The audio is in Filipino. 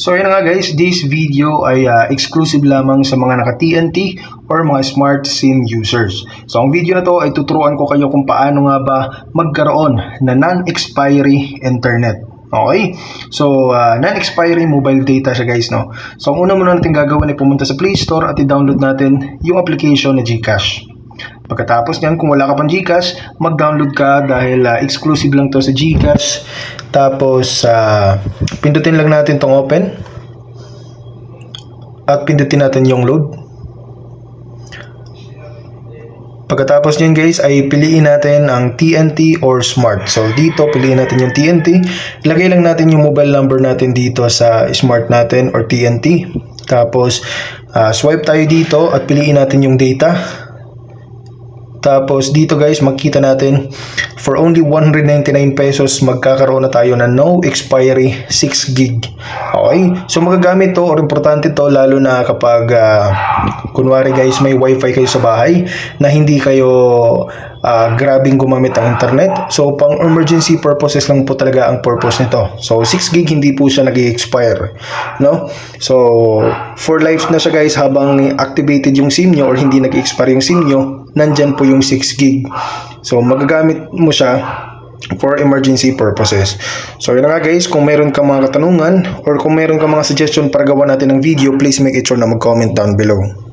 So yun nga guys, this video ay ah, exclusive lamang sa mga naka-TNT or mga smart SIM users. So ang video na to ay tuturuan ko kayo kung paano nga ba magkaroon na non-expiry internet. Okay? So, ah, non-expiry mobile data siya guys, no? So, ang una muna natin gagawin ay pumunta sa Play Store at i-download natin yung application na GCash. Pagkatapos niyan, kung wala ka pang GCash, mag-download ka dahil ah, exclusive lang to sa GCash. Tapos, ah, pindutin lang natin tong open. At pindutin natin yung load. Pagkatapos niyan guys ay piliin natin ang TNT or Smart. So dito piliin natin yung TNT. Ilagay lang natin yung mobile number natin dito sa Smart natin or TNT. Tapos ah, swipe tayo dito at piliin natin yung data. Tapos dito guys, makita natin for only 199 pesos magkakaroon na tayo ng no expiry 6 gig. Okay? So magagamit to or importante to lalo na kapag ah, kunwari guys may wifi kayo sa bahay na hindi kayo ah, grabing gumamit ng internet. So pang emergency purposes lang po talaga ang purpose nito. So 6 gig hindi po siya nag-expire, no? So for life na siya guys habang activated yung SIM nyo or hindi nag-expire yung SIM nyo, nandyan po yung 6 gig. So magagamit mo siya for emergency purposes. So yun na nga guys, kung meron ka mga katanungan or kung meron ka mga suggestion para gawa natin ng video, please make it sure na mag-comment down below.